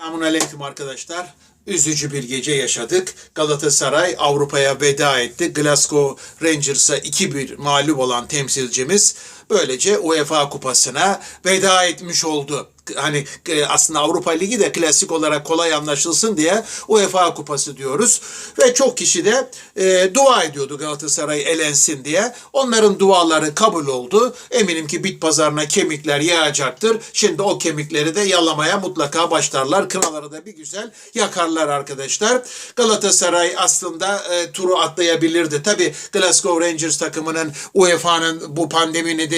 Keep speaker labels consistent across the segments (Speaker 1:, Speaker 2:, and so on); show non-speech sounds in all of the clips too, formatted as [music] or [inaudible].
Speaker 1: Selamun Aleyküm arkadaşlar. Üzücü bir gece yaşadık. Galatasaray Avrupa'ya veda etti. Glasgow Rangers'a 2-1 mağlup olan temsilcimiz böylece UEFA kupasına veda etmiş oldu. Hani e, aslında Avrupa Ligi de klasik olarak kolay anlaşılsın diye UEFA kupası diyoruz. Ve çok kişi de e, dua ediyordu Galatasaray elensin diye. Onların duaları kabul oldu. Eminim ki bit pazarına kemikler yağacaktır. Şimdi o kemikleri de yalamaya mutlaka başlarlar. Kınaları da bir güzel yakarlar arkadaşlar. Galatasaray aslında e, turu atlayabilirdi. Tabi Glasgow Rangers takımının UEFA'nın bu pandemi nedeniyle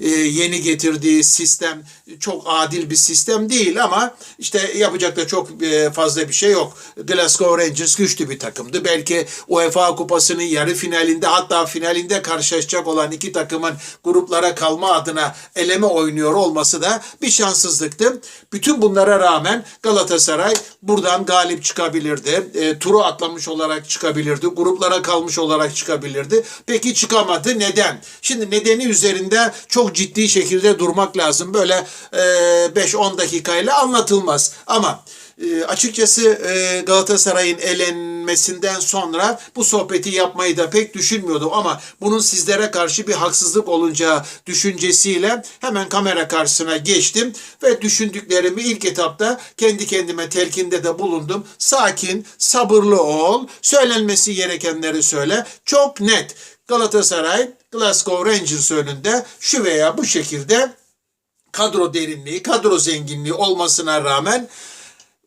Speaker 1: e, yeni getirdiği sistem çok adil bir sistem değil ama işte yapacak da çok e, fazla bir şey yok. Glasgow Rangers güçlü bir takımdı. Belki UEFA Kupası'nın yarı finalinde hatta finalinde karşılaşacak olan iki takımın gruplara kalma adına eleme oynuyor olması da bir şanssızlıktı. Bütün bunlara rağmen Galatasaray buradan galip çıkabilirdi. E, turu atlamış olarak çıkabilirdi. Gruplara kalmış olarak çıkabilirdi. Peki çıkamadı. Neden? Şimdi nedeni üzerinde çok ciddi şekilde durmak lazım. Böyle e, 5-10 dakikayla anlatılmaz. Ama e, açıkçası e, Galatasaray'ın elenmesinden sonra bu sohbeti yapmayı da pek düşünmüyordum ama bunun sizlere karşı bir haksızlık olacağı düşüncesiyle hemen kamera karşısına geçtim ve düşündüklerimi ilk etapta kendi kendime telkinde de bulundum. Sakin, sabırlı ol, söylenmesi gerekenleri söyle. Çok net. Galatasaray Glasgow Rangers önünde şu veya bu şekilde kadro derinliği, kadro zenginliği olmasına rağmen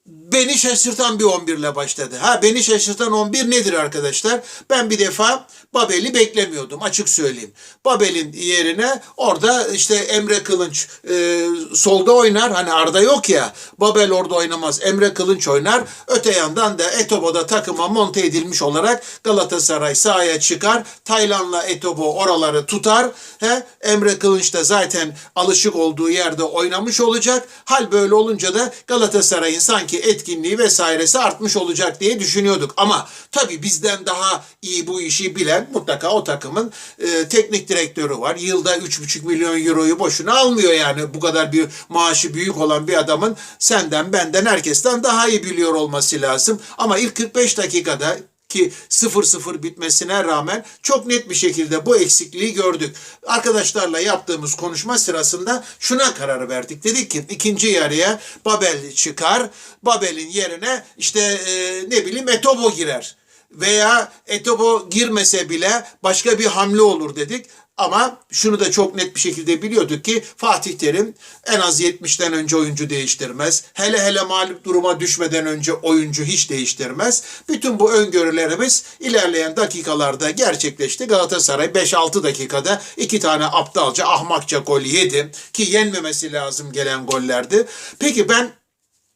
Speaker 1: beni şaşırtan bir 11 ile başladı. Ha beni şaşırtan 11 nedir arkadaşlar? Ben bir defa Babel'i beklemiyordum açık söyleyeyim. Babel'in yerine orada işte Emre Kılınç e, solda oynar. Hani Arda yok ya. Babel orada oynamaz. Emre Kılınç oynar. Öte yandan da Etobo'da takıma monte edilmiş olarak Galatasaray sahaya çıkar. Taylan'la Etobo oraları tutar. He, Emre Kılınç da zaten alışık olduğu yerde oynamış olacak. Hal böyle olunca da Galatasaray'ın sanki etkinliği vesairesi artmış olacak diye düşünüyorduk. Ama tabii bizden daha iyi bu işi bilen mutlaka o takımın e, teknik direktörü var. Yılda 3,5 milyon euroyu boşuna almıyor yani bu kadar bir maaşı büyük olan bir adamın senden benden herkesten daha iyi biliyor olması lazım. Ama ilk 45 dakikada ki 0-0 bitmesine rağmen çok net bir şekilde bu eksikliği gördük. Arkadaşlarla yaptığımız konuşma sırasında şuna karar verdik. Dedik ki ikinci yarıya Babel çıkar. Babel'in yerine işte e, ne bileyim Etobo girer. Veya Etobo girmese bile başka bir hamle olur dedik. Ama şunu da çok net bir şekilde biliyorduk ki Fatih Terim en az 70'ten önce oyuncu değiştirmez. Hele hele mağlup duruma düşmeden önce oyuncu hiç değiştirmez. Bütün bu öngörülerimiz ilerleyen dakikalarda gerçekleşti. Galatasaray 5-6 dakikada iki tane aptalca ahmakça gol yedi ki yenmemesi lazım gelen gollerdi. Peki ben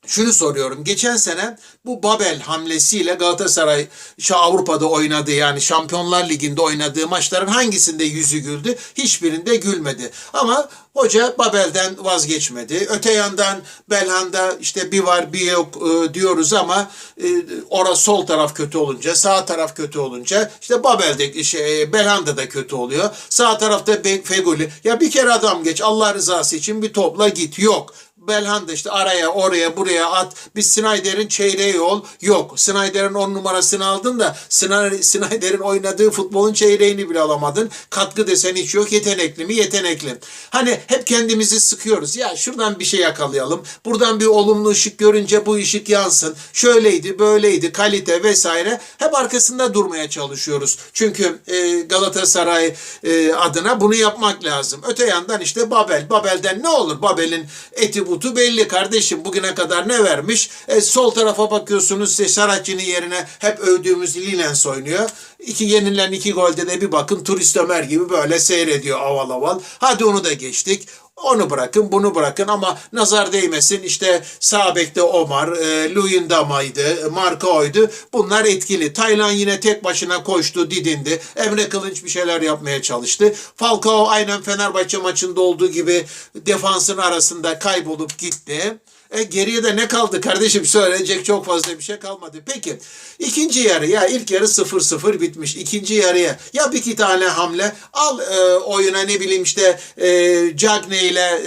Speaker 1: şunu soruyorum. Geçen sene bu Babel hamlesiyle Galatasaray şu Avrupa'da oynadığı yani Şampiyonlar Ligi'nde oynadığı maçların hangisinde yüzü güldü? Hiçbirinde gülmedi. Ama hoca Babel'den vazgeçmedi. Öte yandan Belhanda işte bir var bir yok e, diyoruz ama e, ora sol taraf kötü olunca, sağ taraf kötü olunca işte Babel'de şey, Belhanda da kötü oluyor. Sağ tarafta Feguli. Ya bir kere adam geç Allah rızası için bir topla git. Yok. Belhanda işte araya oraya buraya at. Biz Snyder'in çeyreği ol. Yok. Snyder'in on numarasını aldın da Snyder- Snyder'in oynadığı futbolun çeyreğini bile alamadın. Katkı desen hiç yok. Yetenekli mi? Yetenekli. Hani hep kendimizi sıkıyoruz. Ya şuradan bir şey yakalayalım. Buradan bir olumlu ışık görünce bu ışık yansın. Şöyleydi, böyleydi, kalite vesaire. Hep arkasında durmaya çalışıyoruz. Çünkü e, Galatasaray e, adına bunu yapmak lazım. Öte yandan işte Babel. Babel'den ne olur? Babel'in eti butu belli kardeşim. Bugüne kadar ne vermiş? E, sol tarafa bakıyorsunuz. işte Saratçı'nın yerine hep övdüğümüz Lilens oynuyor. İki yenilen iki golde de bir bakın Turist Ömer gibi böyle seyrediyor aval aval. Hadi onu da geçtik. Onu bırakın, bunu bırakın ama nazar değmesin. İşte sağ bekte Omar, e, Luyendama'ydı, Marco'ydu. Bunlar etkili. Taylan yine tek başına koştu, didindi. Emre Kılınç bir şeyler yapmaya çalıştı. Falcao aynen Fenerbahçe maçında olduğu gibi defansın arasında kaybolup gitti. E, geriye de ne kaldı kardeşim? Söyleyecek çok fazla bir şey kalmadı. Peki ikinci yarı ya ilk yarı 0-0 bitmiş. İkinci yarıya ya bir iki tane hamle al e, oyuna ne bileyim işte e, Cagne ile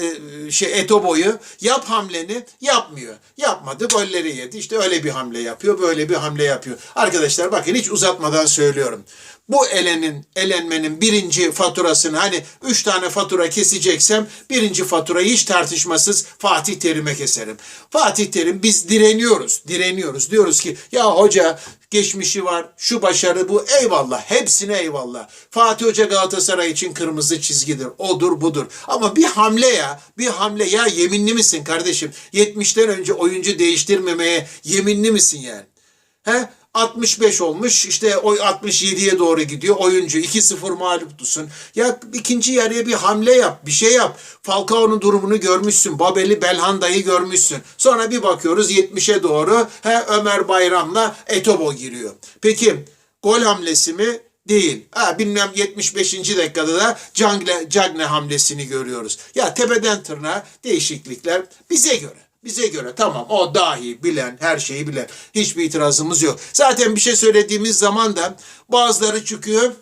Speaker 1: e, şey Etobo'yu yap hamleni yapmıyor. Yapmadı golleri yedi. İşte öyle bir hamle yapıyor böyle bir hamle yapıyor. Arkadaşlar bakın hiç uzatmadan söylüyorum. Bu elenin, elenmenin birinci faturasını hani üç tane fatura keseceksem birinci faturayı hiç tartışmasız Fatih Terim'e keserim. Fatih Terim biz direniyoruz, direniyoruz. Diyoruz ki ya hoca geçmişi var, şu başarı bu eyvallah, hepsine eyvallah. Fatih Hoca Galatasaray için kırmızı çizgidir, odur budur. Ama bir hamle ya, bir hamle ya yeminli misin kardeşim? 70'ten önce oyuncu değiştirmemeye yeminli misin yani? He? 65 olmuş işte o 67'ye doğru gidiyor oyuncu 2-0 mağluptusun. Ya ikinci yarıya bir hamle yap bir şey yap. Falcao'nun durumunu görmüşsün. Babeli Belhanda'yı görmüşsün. Sonra bir bakıyoruz 70'e doğru he, Ömer Bayram'la Etobo giriyor. Peki gol hamlesi mi? Değil. Ha, bilmem 75. dakikada da Cagne, Cagne hamlesini görüyoruz. Ya tepeden tırnağa değişiklikler bize göre. Bize göre tamam o dahi bilen, her şeyi bilen. Hiçbir itirazımız yok. Zaten bir şey söylediğimiz zaman da bazıları çıkıyor.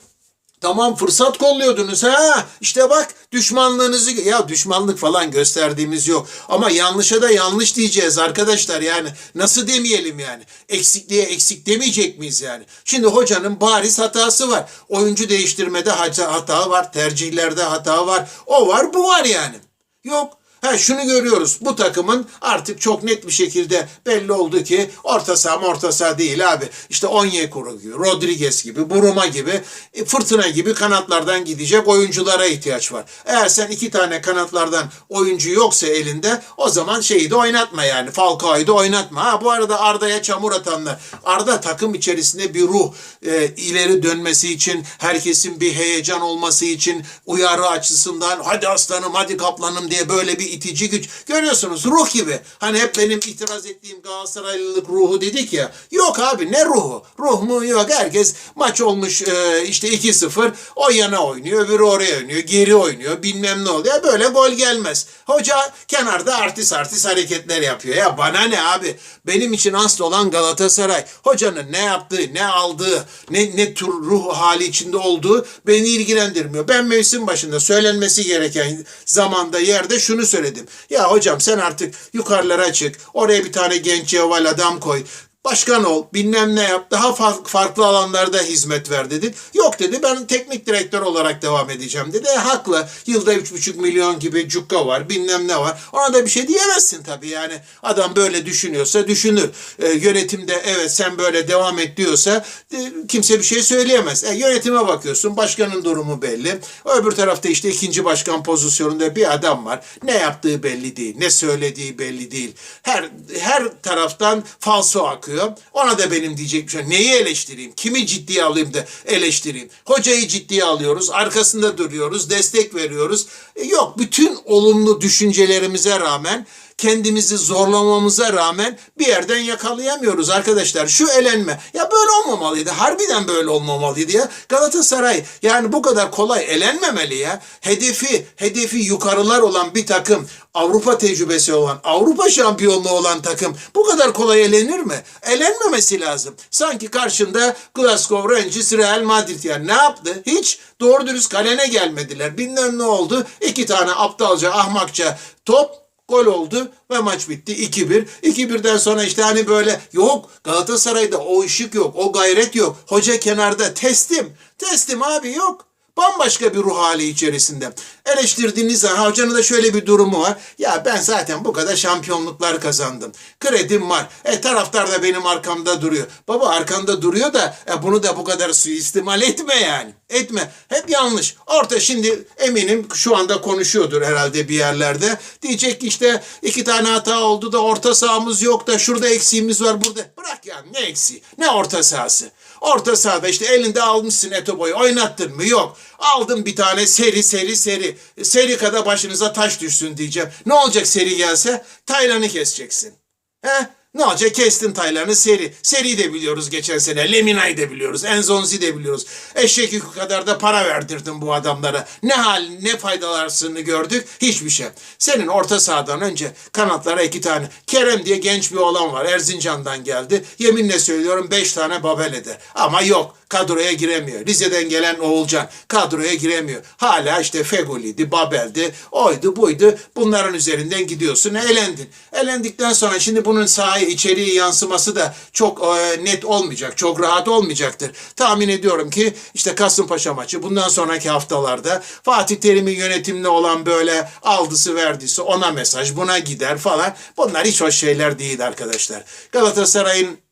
Speaker 1: Tamam fırsat kolluyordunuz ha. İşte bak düşmanlığınızı ya düşmanlık falan gösterdiğimiz yok. Ama yanlışa da yanlış diyeceğiz arkadaşlar yani. Nasıl demeyelim yani? Eksikliğe eksik demeyecek miyiz yani? Şimdi hocanın bariz hatası var. Oyuncu değiştirmede hata var. Tercihlerde hata var. O var bu var yani. Yok. Ha şunu görüyoruz. Bu takımın artık çok net bir şekilde belli oldu ki orta saha orta saha değil abi. İşte Onyekuru gibi, Rodriguez gibi, Buruma gibi, e, Fırtına gibi kanatlardan gidecek oyunculara ihtiyaç var. Eğer sen iki tane kanatlardan oyuncu yoksa elinde o zaman şeyi de oynatma yani. Falcao'yu da oynatma. Ha bu arada Arda'ya çamur atanlar. Arda takım içerisinde bir ruh e, ileri dönmesi için, herkesin bir heyecan olması için, uyarı açısından hadi aslanım hadi kaplanım diye böyle bir itici güç. Görüyorsunuz ruh gibi. Hani hep benim itiraz ettiğim Galatasaraylılık ruhu dedik ya. Yok abi ne ruhu? Ruh mu yok. Herkes maç olmuş e, işte 2-0 o yana oynuyor öbürü oraya oynuyor. Geri oynuyor bilmem ne oluyor. Böyle gol gelmez. Hoca kenarda artist artist hareketler yapıyor. Ya bana ne abi? Benim için asıl olan Galatasaray. Hocanın ne yaptığı, ne aldığı, ne, ne tür ruh hali içinde olduğu beni ilgilendirmiyor. Ben mevsim başında söylenmesi gereken zamanda yerde şunu söyledim. Ya hocam sen artık yukarılara çık. Oraya bir tane genç yeval adam koy. Başkan ol, bilmem ne yap, daha fa- farklı alanlarda hizmet ver dedi. Yok dedi, ben teknik direktör olarak devam edeceğim dedi. E, haklı, yılda 3,5 milyon gibi cukka var, bilmem ne var. Ona da bir şey diyemezsin tabii yani. Adam böyle düşünüyorsa düşünür. E, yönetimde evet sen böyle devam et diyorsa e, kimse bir şey söyleyemez. E, yönetime bakıyorsun, başkanın durumu belli. Öbür tarafta işte ikinci başkan pozisyonunda bir adam var. Ne yaptığı belli değil, ne söylediği belli değil. Her her taraftan falso akıyor. Ona da benim diyecek bir şey. Neyi eleştireyim? Kimi ciddiye alayım da eleştireyim? Hocayı ciddiye alıyoruz. Arkasında duruyoruz. Destek veriyoruz. E, yok bütün olumlu düşüncelerimize rağmen kendimizi zorlamamıza rağmen bir yerden yakalayamıyoruz arkadaşlar. Şu elenme. Ya böyle olmamalıydı. Harbiden böyle olmamalıydı ya. Galatasaray yani bu kadar kolay elenmemeli ya. Hedefi, hedefi yukarılar olan bir takım, Avrupa tecrübesi olan, Avrupa şampiyonluğu olan takım bu kadar kolay elenir mi? Elenmemesi lazım. Sanki karşında Glasgow Rangers, Real Madrid yani ne yaptı? Hiç doğru dürüst kalene gelmediler. Bilmem ne oldu. İki tane aptalca, ahmakça top Gol oldu ve maç bitti 2-1. 2-1'den sonra işte hani böyle yok Galatasaray'da o ışık yok, o gayret yok. Hoca kenarda teslim. Teslim abi yok. Bambaşka bir ruh hali içerisinde. Eleştirdiğiniz zaman hocanın da şöyle bir durumu var. Ya ben zaten bu kadar şampiyonluklar kazandım. Kredim var. E taraftar da benim arkamda duruyor. Baba arkanda duruyor da e, bunu da bu kadar suistimal etme yani. Etme. Hep yanlış. Orta şimdi eminim şu anda konuşuyordur herhalde bir yerlerde. Diyecek ki işte iki tane hata oldu da orta sahamız yok da şurada eksiğimiz var burada. Bırak ya ne eksiği? Ne orta sahası? Orta sahada işte elinde almışsın Etobo'yu oynattın mı? Yok. Aldım bir tane seri seri seri. Seri kadar başınıza taş düşsün diyeceğim. Ne olacak seri gelse? Taylan'ı keseceksin. He? Ne olacak? Kestin Taylan'ı seri. Seri de biliyoruz geçen sene. Lemina'yı de biliyoruz. Enzonzi de biliyoruz. Eşek yükü kadar da para verdirdim bu adamlara. Ne hal ne faydalarsını gördük? Hiçbir şey. Senin orta sahadan önce kanatlara iki tane. Kerem diye genç bir oğlan var. Erzincan'dan geldi. Yeminle söylüyorum beş tane babel. Ama yok kadroya giremiyor. Rize'den gelen Oğulcan kadroya giremiyor. Hala işte Fegoli'ydi, Babel'di, oydu buydu. Bunların üzerinden gidiyorsun. Elendin. Elendikten sonra şimdi bunun sahaya içeriği yansıması da çok e, net olmayacak. Çok rahat olmayacaktır. Tahmin ediyorum ki işte Kasımpaşa maçı bundan sonraki haftalarda Fatih Terim'in yönetiminde olan böyle aldısı verdiyse ona mesaj buna gider falan. Bunlar hiç hoş şeyler değil arkadaşlar. Galatasaray'ın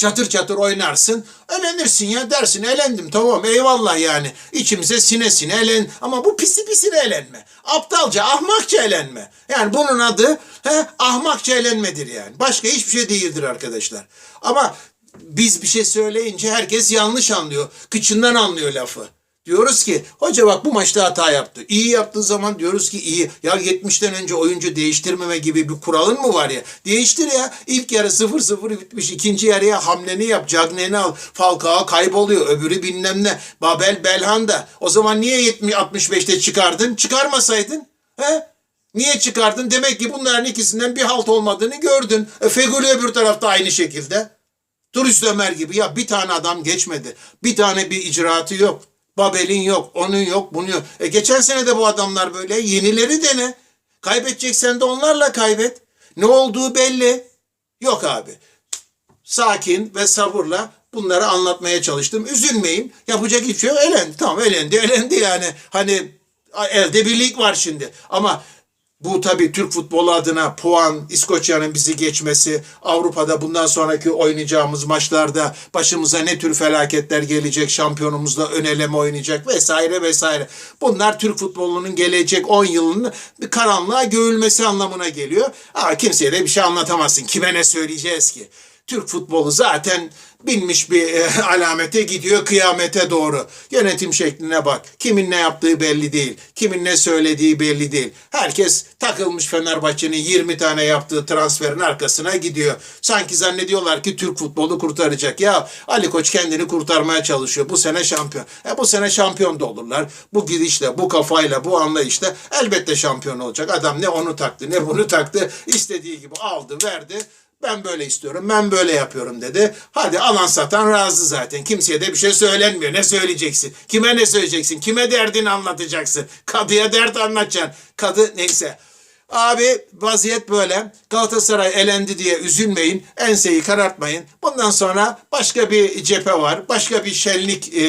Speaker 1: çatır çatır oynarsın. Elenirsin ya dersin elendim tamam eyvallah yani. İçimize sine sine elen ama bu pisi pisine elenme. Aptalca ahmakça elenme. Yani bunun adı he, ahmakça elenmedir yani. Başka hiçbir şey değildir arkadaşlar. Ama biz bir şey söyleyince herkes yanlış anlıyor. Kıçından anlıyor lafı. Diyoruz ki hoca bak bu maçta hata yaptı. İyi yaptığı zaman diyoruz ki iyi. Ya 70'ten önce oyuncu değiştirmeme gibi bir kuralın mı var ya? Değiştir ya. İlk yarı 0-0 bitmiş. İkinci yarıya hamleni yap. Cagney'i al. Falcao kayboluyor. Öbürü bilmem ne. Babel Belhanda. O zaman niye 70 65'te çıkardın? Çıkarmasaydın. He? Niye çıkardın? Demek ki bunların ikisinden bir halt olmadığını gördün. E, Feguli öbür tarafta aynı şekilde. Turist Ömer gibi ya bir tane adam geçmedi. Bir tane bir icraatı yok. Babel'in yok, onun yok, bunu yok. E geçen sene de bu adamlar böyle. Yenileri dene. Kaybedeceksen de onlarla kaybet. Ne olduğu belli. Yok abi. Sakin ve sabırla bunları anlatmaya çalıştım. Üzülmeyin. Yapacak hiçbir şey yok. Elendi. Tamam elendi. Elendi yani. Hani elde birlik var şimdi. Ama bu tabii Türk futbolu adına puan, İskoçya'nın bizi geçmesi, Avrupa'da bundan sonraki oynayacağımız maçlarda başımıza ne tür felaketler gelecek, şampiyonumuzla ön eleme oynayacak vesaire vesaire. Bunlar Türk futbolunun gelecek 10 yılının bir karanlığa göğülmesi anlamına geliyor. Ama kimseye de bir şey anlatamazsın. Kime ne söyleyeceğiz ki? Türk futbolu zaten binmiş bir e, [laughs] alamete gidiyor kıyamete doğru. Yönetim şekline bak. Kimin ne yaptığı belli değil. Kimin ne söylediği belli değil. Herkes takılmış Fenerbahçe'nin 20 tane yaptığı transferin arkasına gidiyor. Sanki zannediyorlar ki Türk futbolu kurtaracak. Ya Ali Koç kendini kurtarmaya çalışıyor. Bu sene şampiyon. E bu sene şampiyon da olurlar. Bu gidişle, bu kafayla, bu anlayışla elbette şampiyon olacak. Adam ne onu taktı ne bunu taktı. İstediği gibi aldı, verdi. Ben böyle istiyorum, ben böyle yapıyorum dedi. Hadi alan satan razı zaten. Kimseye de bir şey söylenmiyor. Ne söyleyeceksin? Kime ne söyleyeceksin? Kime derdini anlatacaksın? Kadıya dert anlatacaksın. Kadı neyse. Abi vaziyet böyle. Galatasaray elendi diye üzülmeyin. Enseyi karartmayın. Bundan sonra başka bir cephe var. Başka bir şenlik e,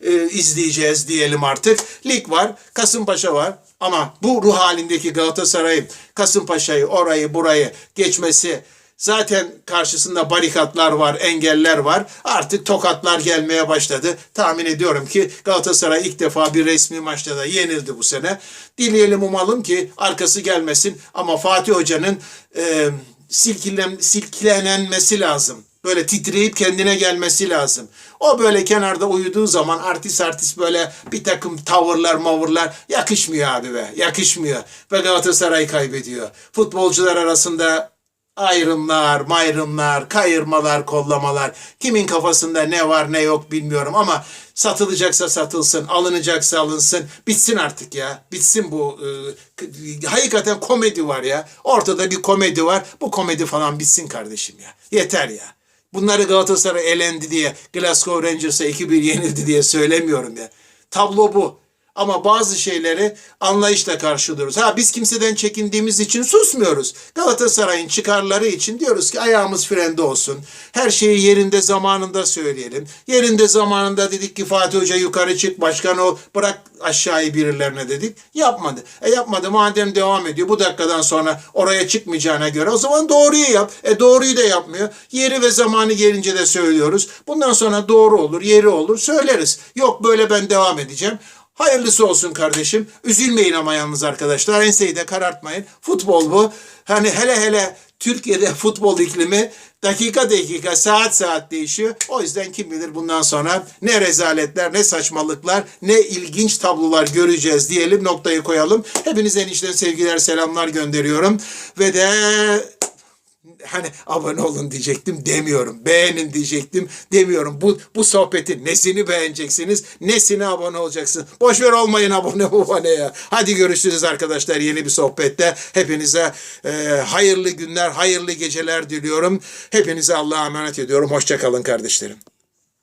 Speaker 1: e, izleyeceğiz diyelim artık. Lig var. Kasımpaşa var. Ama bu ruh halindeki Galatasaray'ın Kasımpaşa'yı orayı burayı geçmesi Zaten karşısında barikatlar var, engeller var. Artık tokatlar gelmeye başladı. Tahmin ediyorum ki Galatasaray ilk defa bir resmi maçta da yenildi bu sene. Dileyelim umalım ki arkası gelmesin ama Fatih Hoca'nın e, silkilen, silkelenmesi lazım. Böyle titreyip kendine gelmesi lazım. O böyle kenarda uyuduğu zaman artist artist böyle bir takım tavırlar mavırlar yakışmıyor abi be. Yakışmıyor. Ve Galatasaray kaybediyor. Futbolcular arasında ayrımlar, mayrımlar, kayırmalar, kollamalar. Kimin kafasında ne var ne yok bilmiyorum ama satılacaksa satılsın, alınacaksa alınsın. Bitsin artık ya. Bitsin bu. E, hakikaten komedi var ya. Ortada bir komedi var. Bu komedi falan bitsin kardeşim ya. Yeter ya. Bunları Galatasaray elendi diye, Glasgow Rangers'a 2-1 yenildi diye söylemiyorum ya. Tablo bu. Ama bazı şeyleri anlayışla karşılıyoruz. Ha biz kimseden çekindiğimiz için susmuyoruz. Galatasaray'ın çıkarları için diyoruz ki ayağımız frende olsun. Her şeyi yerinde zamanında söyleyelim. Yerinde zamanında dedik ki Fatih Hoca yukarı çık başkan ol bırak aşağıyı birilerine dedik. Yapmadı. E yapmadı madem devam ediyor bu dakikadan sonra oraya çıkmayacağına göre o zaman doğruyu yap. E doğruyu da yapmıyor. Yeri ve zamanı gelince de söylüyoruz. Bundan sonra doğru olur, yeri olur söyleriz. Yok böyle ben devam edeceğim. Hayırlısı olsun kardeşim. Üzülmeyin ama yalnız arkadaşlar. Enseyi de karartmayın. Futbol bu. Hani hele hele Türkiye'de [laughs] futbol iklimi dakika dakika, saat saat değişiyor. O yüzden kim bilir bundan sonra ne rezaletler, ne saçmalıklar, ne ilginç tablolar göreceğiz diyelim. Noktayı koyalım. Hepinize enişten sevgiler, selamlar gönderiyorum. Ve de hani abone olun diyecektim demiyorum. Beğenin diyecektim demiyorum. Bu bu sohbetin nesini beğeneceksiniz, nesine abone olacaksınız. Boş ver olmayın abone abone ya. Hadi görüşürüz arkadaşlar yeni bir sohbette. Hepinize e, hayırlı günler, hayırlı geceler diliyorum. Hepinize Allah'a emanet ediyorum. Hoşça kalın kardeşlerim.